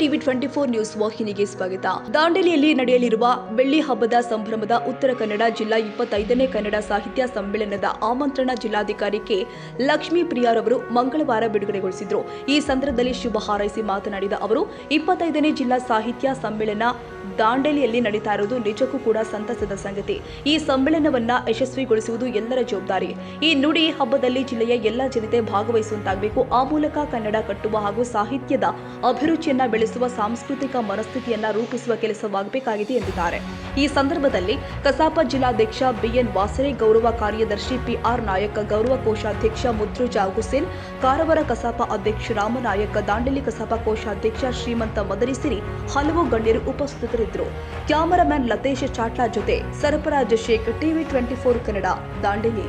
TV twenty four news ವಾಹಿನಿಗೆ ಸ್ವಾಗತ. ದಾಂಡೇಲಿಯಲ್ಲಿ ನಡೆಯಲಿರುವ ಬೆಳ್ಳಿ ಹಬ್ಬದ ಸಂಭ್ರಮದ ಉತ್ತರ ಕನ್ನಡ ಜಿಲ್ಲಾ ಇಪ್ಪತ್ತೈದನೇ ಕನ್ನಡ ಸಾಹಿತ್ಯ ಸಮ್ಮೇಳನದ ಆಮಂತ್ರಣ ಜಿಲ್ಲಾಧಿಕಾರಿ ಕೆ. ಲಕ್ಷ್ಮೀ ಪ್ರಿಯಾರವರು ಮಂಗಳವಾರ ಬಿಡುಗಡೆಗೊಳಿಸಿದರು. ಈ ಸಂದರ್ಭದಲ್ಲಿ ಶುಭ ಹಾರೈಸಿ ಮಾತನಾಡಿದ ಅವರು, ಇಪ್ಪತ್ತೈದನೇ ಜಿಲ್ಲಾ ಸಾಹಿತ್ಯ ಸಮ್ಮೇಳನ ದಾಂಡೇಲಿಯಲ್ಲಿ ನಡೀತಾ ಇರುವುದು ನಿಜಕ್ಕೂ ಕೂಡ ಸಂತಸದ ಸಂಗತಿ. ಈ ಸಮ್ಮೇಳನವನ್ನ ಯಶಸ್ವಿಗೊಳಿಸುವುದು ಎಲ್ಲರ ಜವಾಬ್ದಾರಿ. ಈ ನುಡಿ ಹಬ್ಬದಲ್ಲಿ ಜಿಲ್ಲೆಯ ಎಲ್ಲ ಜನತೆ ಭಾಗವಹಿಸುವಂತಾಗಬೇಕು. ಆ ಮೂಲಕ ಕನ್ನಡ ಕಟ್ಟುವ ಹಾಗೂ ಸಾಹಿತ್ಯದ ಅಭಿರುಚಿಯನ್ನ ಬೆಳೆಸುವ ಸಾಂಸ್ಕೃತಿಕ ಮನಸ್ಥಿತಿಯನ್ನ ರೂಪಿಸುವ ಕೆಲಸವಾಗಬೇಕಾಗಿದೆ ಎಂದಿದ್ದಾರೆ. ಈ ಸಂದರ್ಭದಲ್ಲಿ ಕಸಾಪ ಜಿಲ್ಲಾಧ್ಯಕ್ಷ ಬಿಎನ್ ವಾಸರೆ, ಗೌರವ ಕಾರ್ಯದರ್ಶಿ ಪಿಆರ್ ನಾಯಕ, ಗೌರವ ಕೋಶಾಧ್ಯಕ್ಷ ಮುದ್ರುಜಾ ಹುಸೇನ್, ಕಾರವಾರ ಕಸಾಪ ಅಧ್ಯಕ್ಷ ರಾಮನಾಯಕ, ದಾಂಡೇಲಿ ಕಸಾಪ ಕೋಶಾಧ್ಯಕ್ಷ ಶ್ರೀಮಂತ ಮದರಿಸಿರಿ ಹಲವು ಗಣ್ಯರು ಉಪಸ್ಥಿತರಿದ್ದರು. ಕ್ಯಾಮರಾಮ್ಯಾನ್ ಲತೇಶ್ ಚಾಟ್ಲಾ ಜೊತೆ Sarfaraz Shaikh TV twenty four Kannada, Dandeli.